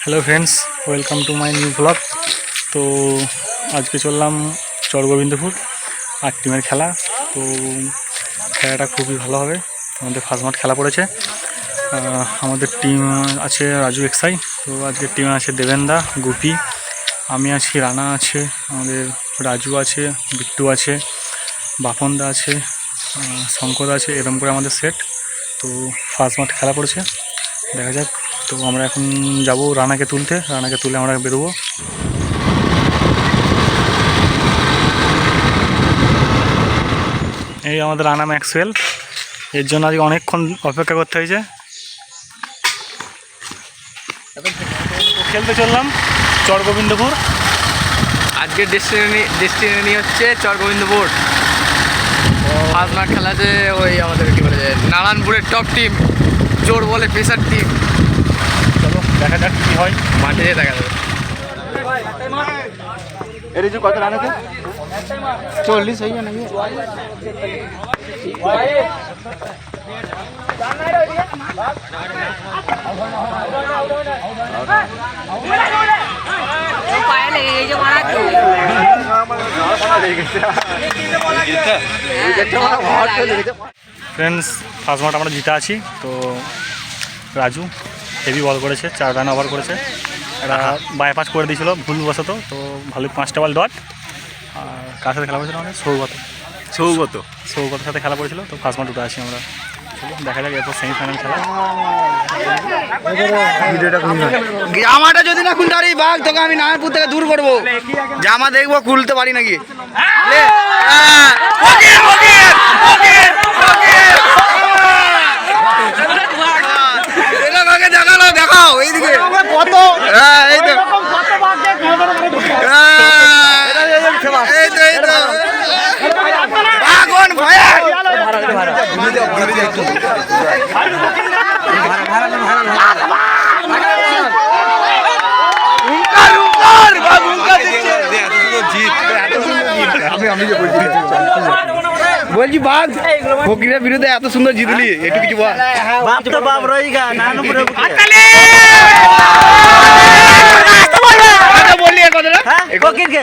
Hello friends welcome to my new blog তো আজকে চললাম চরগোবিন্দপুর আর টিমের খেলা। তো খেলাটা খুবই ভালো হবে। আমাদের ফার্স্ট মাঠ খেলা পড়েছে। আমাদের টিম আছে রাজু এক্সাই। তো আজকের টিমে আছে দেবেন্দা গুপি। আমি আছি রানা আছে আমাদের রাজু আছে বিট্টু আছে বাপনদা আছে শঙ্কর আছে এরকম করে আমাদের সেট তো ফার্স্ট মাঠ খেলা পড়েছে। দেখা যাক। তো আমরা এখন যাব রানাকে তুলতে। রানাকে তুলে আমরা বেরোবো। এই আমাদের রানা ম্যাক্সওয়েল। এর জন্য আজকে অনেকক্ষণ অপেক্ষা করতে হয়েছে। খেলতে চললাম চরগোবিন্দপুর। আজকের ডেস্টিনি ডেস্টিনি হচ্ছে চরগোবিন্দপুর। ফার্স্ট মাঠ খেলাতে ওই আমাদের কি বলে যায় নারায়ণপুরের টপ টিম জোর বলে পেশার টিম চলো দেখা যাক কী হয় মাঠে যেয়ে দেখা যাবে चौलीस है या नहीं ফ্রেন্ডস ফার্স্ট মাঠ আমরা জিতে আছি তো রাজু হেভি বল করেছে চার রান ওভার করেছে। এরা বাইপাস করে দিয়েছিল ভুলবশত তো ভালো পাঁচটা বল ডট আর কার সাথে খেলা করেছিল আমাদের? সৌগত। সৌগত। সৌগতের সাথে খেলা করেছিল তো ফার্স্ট মাঠ উঠে আছি আমরা। চলো দেখা যাক এরপর সেমিফাইনাল খেলা। জামাটা যদি না খুলতে পারি বাঘ তোকে আমি নারায়ণপুর থেকে দূর করব। জামা দেখব খুলতে পারি নাকি। হ্যাঁ। দেখাল? দেখাও এইদিকে। হ্যাঁ হ্যাঁ, বলছি বাঘ ফকিরের বিরুদ্ধে এত সুন্দর জিতলি একটু কিছু বল বাপ তো বাপ রই গা নানু পুরো বললি কথাটা ফকিরকে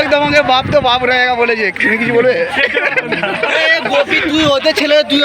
একদম আমাকে বাপ তো বাপ রয়ে রেগা বলেছে। তুমি কিছু বলবে? গোপি, তুই ওদের ছেলে তুই